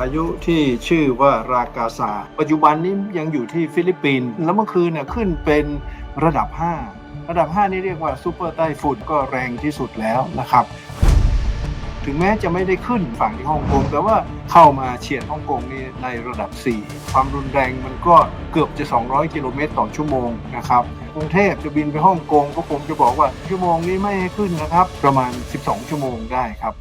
พายุที่ชื่อว่ารากาซา ปัจจุบันนี้ยังอยู่ที่ฟิลิปปินส์แล้วเมื่อคืนเนี่ยขึ้นเป็นระดับ 5 ระดับ 5 นี่เรียกว่าซูเปอร์ไต้ฝุ่นก็แรงที่สุดแล้วนะครับ ถึงแม้จะไม่ได้ขึ้นฝั่งที่ฮ่องกง แต่ว่าเข้ามาเฉียดฮ่องกงนี่ในระดับ 4 ความรุนแรงมันก็เกือบจะ 200 กิโลเมตรต่อชั่วโมงนะครับกรุงเทพจะบินไปฮ่องกงก็คงจะบอกว่าชั่วโมงนี้ไม่ให้ขึ้นนะครับ ประมาณ 12 ชั่วโมงได้ครับ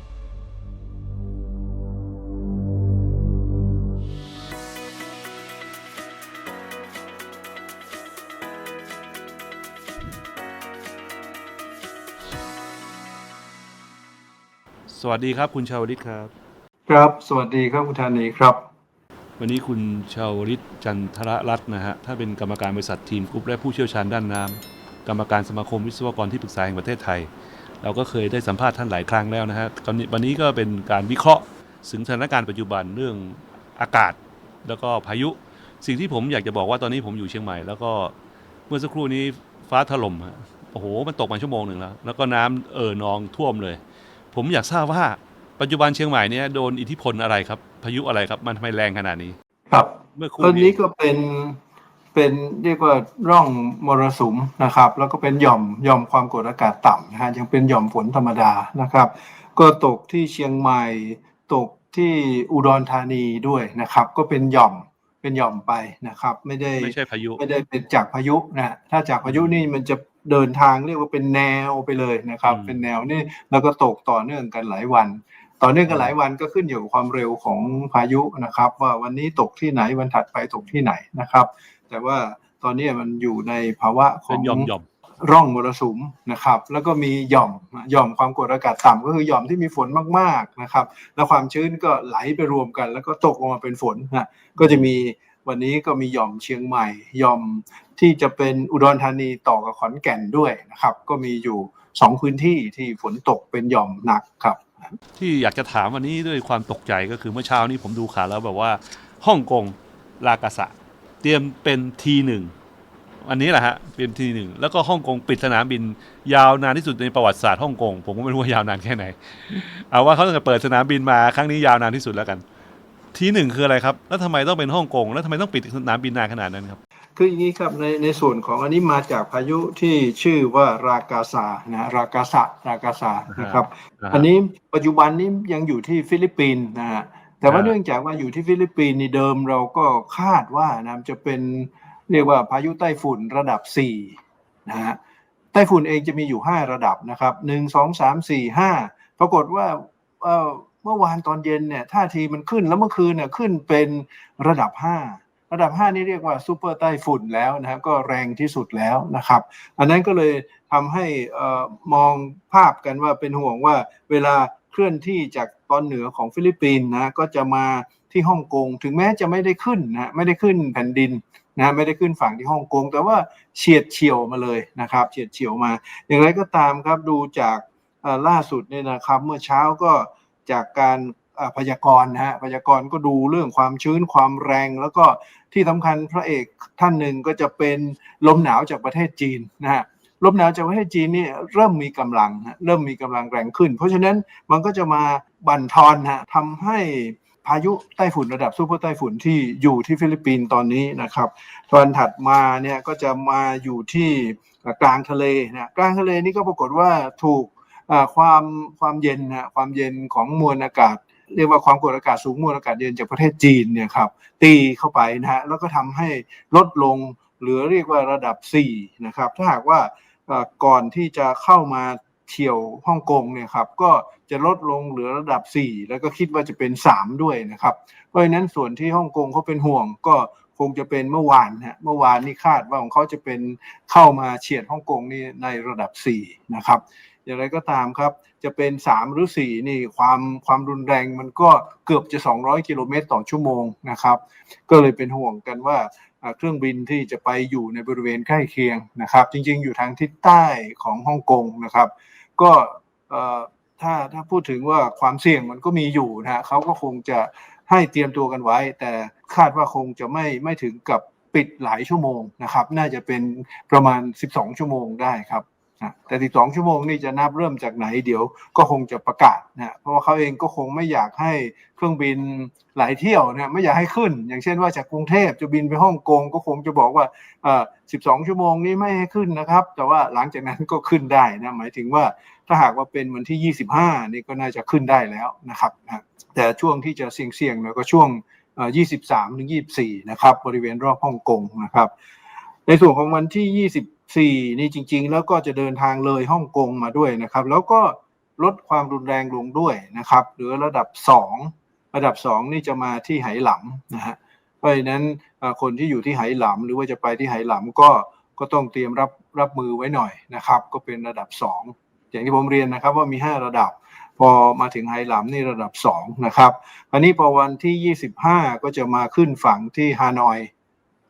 สวัสดีครับคุณชาวริตครับ ครับ สวัสดีครับคุณธานีครับ วันนี้คุณชาวริตจันทรรัตน์นะฮะถ้านเป็นกรรมการบริษัททีมกรุ๊ปและผู้เชี่ยวชาญด้านน้ำกรรมการสมาคมวิศวกรที่ปรึกษาแห่งประเทศไทย เราก็เคยได้สัมภาษณ์ท่านหลายครั้งแล้วนะฮะตอนนี้วันนี้ก็เป็นการวิเคราะห์ถึงสถานการณ์ปัจจุบันเรื่องอากาศแล้วก็พายุ สิ่งที่ผมอยากจะบอกว่าตอนนี้ผมอยู่เชียงใหม่ แล้วก็เมื่อสักครู่นี้ฟ้าถล่มฮะโอ้โหมันตกมาชั่วโมงหนึ่งแล้ว แล้วก็น้ำเอ่อนองท่วมเลย ผมอยากทราบว่าปัจจุบันเชียงใหม่เนี่ยโดนอิทธิพลอะไรครับ พายุอะไรครับ มันทำไมแรงขนาดนี้ ครับเมื่อครู่ตอนนี้นี้ก็เป็นเป็นเรียกว่าร่องมรสุมนะครับ แล้วก็เป็นหย่อมหย่อมความกดอากาศต่ำนะฮะยังเป็นหย่อมฝนธรรมดานะครับ ก็ตกที่เชียงใหม่ ตกที่อุดรธานีด้วยนะครับ ก็เป็นหย่อมเป็นหย่อมไปนะครับ ไม่ได้ไม่ใช่พายุไม่ได้เป็นจากพายุนะถ้าจากพายุนี่มันจะ เดินทางเรียกว่าเป็นแนวไปเลยนะครับอืมเป็นแนวนี่แล้วก็ตกต่อเนื่องกันหลายวัน ต่อเนื่องกันหลายวันก็ขึ้นอยู่กับความเร็วของพายุนะครับ ว่าวันนี้ตกที่ไหนวันถัดไปตกที่ไหนนะครับ แต่ว่าตอนนี้มันอยู่ในภาวะขอเป็นงหย่อมหย่อมร่องมรสุมนะครับ แล้วก็มีหย่อมหย่อมความกดอากาศต่ำก็คือหย่อมที่มีฝนมากๆนะครับ แล้วความชื้นก็ไหลไปรวมกัน แล้วก็ตกลงมาเป็นฝนนะก็จะมี วันนี้ก็มีหย่อมเชียงใหม่หย่อมที่จะเป็นอุดรธานีต่อกับขอนแก่นด้วยนะครับ ก็มีอยู่สองพื้นที่ที่ฝนตกเป็นหย่อมหนักครับ ที่อยากจะถามวันนี้ด้วยความตกใจก็คือเมื่อเช้านี้ผมดูข่าวแล้วแบบว่าฮ่องกงลากาสะเตรียมเป็นทีหนึ่งอันนี้แหละฮะเป็นทีหนึ่งแล้วก็ฮ่องกงปิดสนามบิน ยาวนานที่สุดในประวัติศาสตร์ฮ่องกงผมก็ไม่รู้ว่ายาวนานแค่ไหน เอาว่าเขาตั้งแต่เปิดสนามบินมาครั้งนี้ยาวนานที่สุดแล้วกัน ทีหนึ่งคืออะไรครับ แล้วทำไมต้องเป็นฮ่องกง แล้วทำไมต้องปิดสนามบินนานขนาดนั้นครับ คืออย่างนี้ครับในในส่วนของอันนี้มาจากพายุที่ชื่อว่ารากาซานะรากาซารากาซานะครับ อ่าฮะ อันนี้ปัจจุบันนี้ยังอยู่ที่ฟิลิปปินส์นะฮะแต่ว่าอ่าเนื่องจากว่าอยู่ที่ฟิลิปปินส์นี่เดิมเราก็คาดว่านะจะเป็นเรียกว่าพายุไต้ฝุ่นระดับ 4 นะฮะไต้ฝุ่นเองจะมีอยู่ 5 ระดับนะครับ 1 2 3 4 5 ปรากฏว่าเอ่อ เมื่อวานตอนเย็นเนี่ยท่าทีมันขึ้นแล้วเมื่อคืนเนี่ยขึ้นเป็นระดับ 5 ระดับ 5 นี่เรียกว่าซูเปอร์ไต้ฝุ่นแล้วนะฮะก็แรงที่สุดแล้วนะครับ อันนั้นก็เลยทำให้อ่อมองภาพกันว่าเป็นห่วงว่าเวลาเคลื่อนที่จากตอนเหนือของฟิลิปปินส์นะก็จะมาที่ฮ่องกงถึงแม้จะไม่ได้ขึ้นนะไม่ได้ขึ้นแผ่นดินนะไม่ได้ขึ้นฝั่งที่ฮ่องกงแต่ว่าเฉียดเฉียวมาเลยนะครับเฉียดเฉียวมา อย่างไรก็ตามครับดูจากอ่อล่าสุดเนี่ยนะครับเมื่อเช้าก็ จากการพยากรณ์นะฮะพยากรณ์ก็ดูเรื่องความชื้นความแรง แล้วก็ที่สำคัญพระเอกท่านหนึ่งก็จะเป็นลมหนาวจากประเทศจีนนะฮะลมหนาวจากประเทศจีนนี่เริ่มมีกำลังฮะเริ่มมีกำลังแรงขึ้น เพราะฉะนั้นมันก็จะมาบั่นทอนฮะทำให้พายุไต้ฝุ่นระดับซูเปอร์ไต้ฝุ่นที่อยู่ที่ฟิลิปปินส์ตอนนี้นะครับวันถัดมาเนี่ยก็จะมาอยู่ที่กลางทะเลนะกลางทะเลนี่ก็ปรากฏว่าถูก ความความเย็นนะความเย็นของมวลอากาศ เรียกว่าความกดอากาศสูงมวลอากาศเย็นจากประเทศจีนเนี่ยครับตีเข้าไปนะฮะแล้วก็ทำให้ลดลงเหลือเรียกว่าระดับ 4 นะครับ ถ้าหากว่าก่อนที่จะเข้ามาเฉียวฮ่องกงเนี่ยครับก็จะลดลงเหลือระดับ 4 แล้วก็คิดว่าจะเป็น 3 ด้วยนะครับ เพราะฉะนั้นส่วนที่ฮ่องกงเขาเป็นห่วงก็คงจะเป็นเมื่อวานฮะเมื่อวานนี่คาดว่าของเขาจะเป็นเข้ามาเฉียดฮ่องกงนี่ในระดับ 4 นะครับ อย่างไรก็ตามครับ จะเป็น 3 หรือ 4 นี่ความความรุนแรงมันก็เกือบจะ 200 กิโลเมตรต่อชั่วโมงนะครับ ก็เลยเป็นห่วงกันว่าเครื่องบินที่จะไปอยู่ในบริเวณใกล้เคียงนะครับ จริงๆ อยู่ทางทิศใต้ของฮ่องกงนะครับ ก็ถ้าถ้าพูดถึงว่าความเสี่ยงมันก็มีอยู่นะฮะเขาก็คงจะให้เตรียมตัวกันไว้ แต่คาดว่าคงจะไม่ไม่ถึงกับปิดหลายชั่วโมงนะครับ น่าจะเป็นประมาณ 12 ชั่วโมงได้ครับ นะแต่ 12 ชั่วโมงนี่จะนับเริ่มจากไหนเดี๋ยวก็คงจะประกาศนะเพราะว่าเขาเองก็คงไม่อยากให้เครื่องบินหลายเที่ยวนะไม่อยากให้ขึ้น อย่างเช่นว่าจากกรุงเทพจะบินไปฮ่องกงก็คงจะบอกว่าเอ่อ12 ชั่วโมงนี้ไม่ให้ขึ้นนะครับ แต่ว่าหลังจากนั้นก็ขึ้นได้นะหมายถึงว่าถ้าหากว่าเป็นวันที่ 25 นี่ก็น่าจะขึ้นได้แล้วนะครับนะแต่ช่วงที่จะเสี่ยงๆเนี่ยก็ช่วงเอ่อ23 ถึง 24 นะครับบริเวณรอบฮ่องกงนะครับในส่วนของวันที่ 4 นี่จริง ๆ แล้วก็จะเดินทางเลยฮ่องกงมาด้วยนะครับ แล้วก็ลดความรุนแรงลงด้วยนะครับหลือระดับ 2 ระดับ 2 นี่จะมาที่ไหหลำนะฮะเพราะฉะนั้นคนที่อยู่ที่ไหหลำหรือว่าจะไปที่ไหหลำก็ก็ต้องเตรียมรับรับมือไว้หน่อยนะครับ ก็เป็นระดับ 2 อย่างที่ผมเรียนนะครับว่ามี 5 ระดับ พอมาถึงไหหลำนี่ระดับ 2 นะครับคราวนี้พอวันที่ 25 ก็จะมาขึ้นฝั่งที่ฮานอย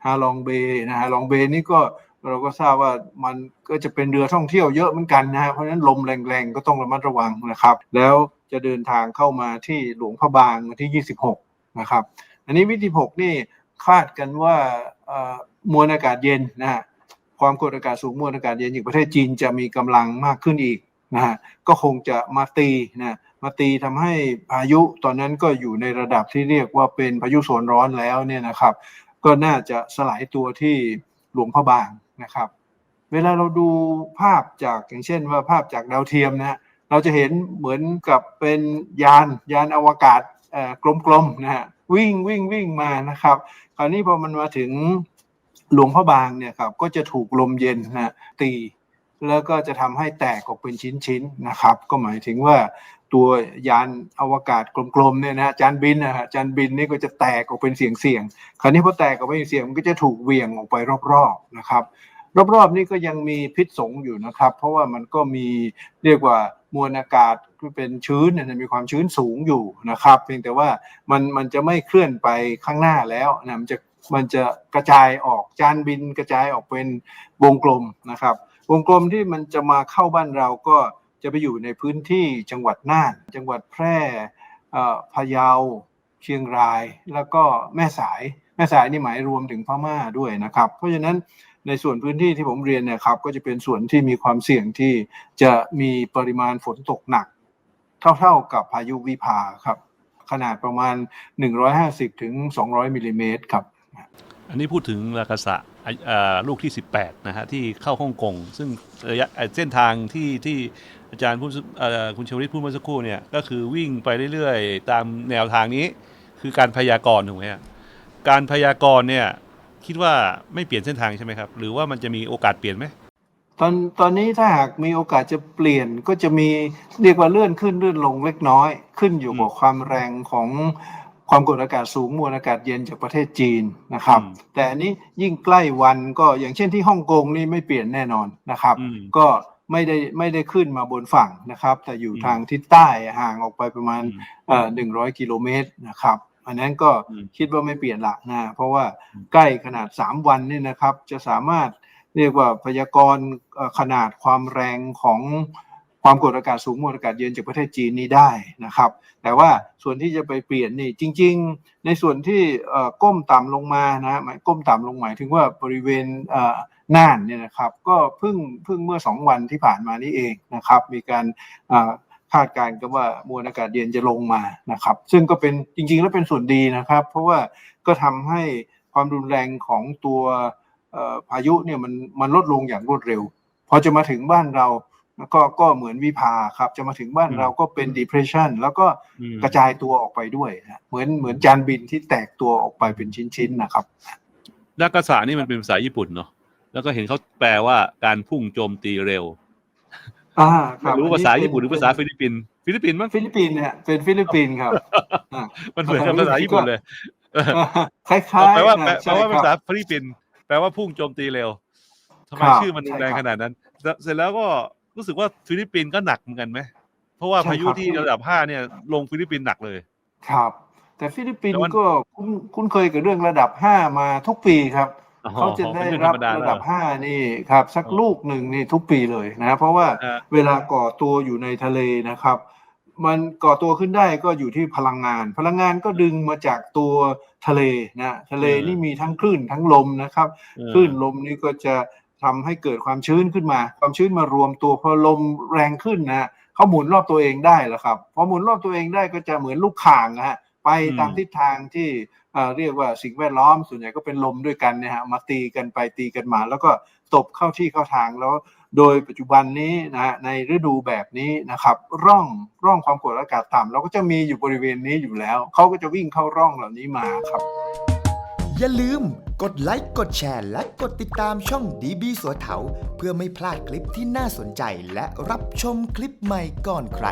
ฮาลองเบนะฮะลองเบนี่ก็ เราก็ทราบว่ามันก็จะเป็นเรือท่องเที่ยวเยอะเหมือนกันนะฮะเพราะฉะนั้นลมแรงๆก็ต้องระมัดระวังนะครับ แล้วจะเดินทางเข้ามาที่หลวงพระบางวันที่ 26 นะครับ อันนี้วิธี6นี่คาดกันว่ามวลอากาศเย็นนะฮะความกดอากาศสูงมวลอากาศเย็นจากประเทศจีนจะมีกำลังมากขึ้นอีกนะฮะก็คงจะมาตีนะมาตีทำให้พายุตอนนั้นก็อยู่ในระดับที่เรียกว่าเป็นพายุโซนร้อนแล้วเนี่ยนะครับ ก็น่าจะสลายตัวที่หลวงพระบาง นะครับ เวลาเราดูภาพจากอย่างเช่นว่าภาพจากดาวเทียมนะเราจะเห็นเหมือนกับเป็นยานยานอวกาศกลมๆนะฮะวิ่งวิ่งวิ่งมานะครับ คราวนี้พอมันมาถึงหลวงพระบางเนี่ยครับก็จะถูกลมเย็นนะตีแล้วก็จะทำให้แตกออกเป็นชิ้นๆนะครับ ก็หมายถึงว่าตัวยานอวกาศกลมๆเนี่ยนะฮะจานบินนะฮะจานบินนี่ก็จะแตกออกเป็นเสียงๆคราวนี้พอแตกออกเป็นเสียงมันก็จะถูกเวียงออกไปรอบๆนะครับ รอบๆนี่ก็ยังมีพิษสงอยู่นะครับ เพราะว่ามันก็มีเรียกว่ามวลอากาศที่เป็นชื้นเนยมีความชื้นสูงอยู่นะครับ เพียงแต่ว่ามันมันจะไม่เคลื่อนไปข้างหน้าแล้วนะมันจะมันจะกระจายออกจานบินกระจายออกเป็นวงกลมนะครับ วงกลมที่มันจะมาเข้าบ้านเราก็จะไปอยู่ในพื้นที่จังหวัดน่าน จังหวัดแพร่พะเยาเชียงรายแล้วก็แม่สายแม่สายนี่หมายรวมถึงพม่าด้วยนะครับ เพราะฉะนั้นในส่วนพื้นที่ที่ผมเรียนเนี่ยครับก็จะเป็นส่วนที่มีความเสี่ยงที่จะมีปริมาณฝนตกหนัก เท่าๆกับพายุวิภาครับ ขนาดประมาณ 150ถึง200มิลลิเมตรครับ อันนี้พูดถึงรากาสะอะลูกที่ 18 นะฮะที่เข้าฮ่องกง ซึ่งระยะเส้นทางที่ที่อาจารย์พูดเอ่อคุณชวลิตพูดเมื่อสักครู่เนี่ยก็คือวิ่งไปเรื่อยๆ ตามแนวทางนี้ คือการพยากรณ์ถูกไหมฮะการพยากรณ์เนี่ย คิดว่าไม่เปลี่ยนเส้นทางใช่ไหมครับ หรือว่ามันจะมีโอกาสเปลี่ยนไหมตอนตอนนี้ถ้าหากมีโอกาสจะเปลี่ยนก็จะมีเรียกว่าเลื่อนขึ้นเลื่อนลงเล็กน้อย ขึ้นอยู่กับความแรงของความกดอากาศสูงมวลอากาศเย็นจากประเทศจีนนะครับอืมแต่อันนี้ยิ่งใกล้วันก็อย่างเช่นที่ฮ่องกงนี่ไม่เปลี่ยนแน่นอนนะครับอืมก็ไม่ได้ไม่ได้ขึ้นมาบนฝั่งนะครับ แต่อยู่อืมทางทิศใต้ห่างออกไปประมาณอืมเอ่อหนึ่งร้อยกิโลเมตรนะครับ อันนั้นก็อืมคิดว่าไม่เปลี่ยนละนะเพราะว่าอืมใกล้ขนาด 3 วันนี่นะครับ จะสามารถเรียกว่าพยากรณ์เอ่อขนาดความแรงของความกดอากาศสูงมวลอากาศเย็นจากประเทศจีนนี้ได้นะครับ แต่ว่าส่วนที่จะไปเปลี่ยนนี่จริง ๆ ในส่วนที่เอ่อก้มต่ำลงมานะหมายก้มต่ำลงหมายถึงว่าบริเวณเอ่อน่านเนี่ยนะครับ ก็เพิ่งเพิ่งเมื่อ 2 วันที่ผ่านมานี่เองนะครับ มีการเอ่อ คาดการณ์กันว่ามวลอากาศเย็นจะลงมานะครับ ซึ่งก็เป็นจริงๆแล้วเป็นส่วนดีนะครับ เพราะว่าก็ทำให้ความรุนแรงของตัวเอ่อพายุเนี่ยมันมันลดลงอย่างรวดเร็วพอจะมาถึงบ้านเราก็ก็เหมือนวิภาครับ จะมาถึงบ้านเราก็เป็น depression แล้วก็อืมกระจายตัวออกไปด้วยนะเหมือนเหมือนจานบินที่แตกตัวออกไปเป็นชิ้นๆนะครับรากาสะนี่มันเป็นภาษาญี่ปุ่นเนาะแล้วก็เห็นเขาแปลว่าการพุ่งโจมตีเร็ว อ่าคไม่บรู้ภาษาญี่ปุ่นหรือภาษาฟิฟิลิปปินส์ฟิลิปปินส์มั้งลิปปินส์เนี่ยเป็นฟิลิปปินส์ครับอ่ามันเหมือนกับภาษาญี่ปุ่นเลยคล้ายๆแปลว่านะแปลใช่แปลว่าคภารับษาฟิลิปปินส์แปลว่าพุ่งโจมตีเร็วทำไมครับชื่อมันรุนแรงใช่ครับขนาดนั้นแล้วเสร็จแล้วก็รู้สึกว่าฟิลิปปินส์ก็หนักเหมือนกันไหมเพราะว่าใช่พายุครับที่ระดับห้าเนี่ย ลงฟิลิปปินส์หนักเลย ครับ แต่ฟิลิปปินแต่ส์ว่าก็คุ้นคุ้นเคยกับเรื่องระดับห้ามาทุกปีครับอ๋อ เขาจะได้เป็นรับธมดาระแล้วดับห้านี่ครับ สักอ๋อลูกหนึ่งนี่ทุกปีเลยนะ เพราะว่าอ่าเวลาก่อตัวอยู่ในทะเลนะครับ มันก่อตัวขึ้นได้ก็อยู่ที่พลังงาน พลังงานก็ดึงมาจากตัวทะเลนะทะเลนี่มีทั้งคลื่นทั้งลมนะครับเออคลื่นลมนี่ก็จะทำให้เกิดความชื้นขึ้นมา ความชื้นมารวมตัวพอลมแรงขึ้นนะฮะเขาหมุนรอบตัวเองได้แล้วครับพอหมุนรอบตัวเองได้ก็จะเหมือนลูกข่างนะฮะ ไปตามทิศทางที่เอ่อเรียกว่าสิ่งแวดล้อมส่วนใหญ่ก็เป็นลมด้วยกันเนะฮะมาตีกันไปตีกันมา แล้วก็ตบเข้าที่เข้าทางแล้ว โดยปัจจุบันนี้นะฮะในฤดูแบบนี้นะครับ ร่องร่องความกดอากาศต่ำเราก็จะมีอยู่บริเวณนี้อยู่แล้วเขาก็จะวิ่งเข้าร่องเหล่านี้มาครับ อย่าลืมกดไลค์กดแชร์ และกดติดตามช่องดีบีสัวเถาเพื่อไม่พลาดคลิปที่น่าสนใจและรับชมคลิปใหม่ก่อนใคร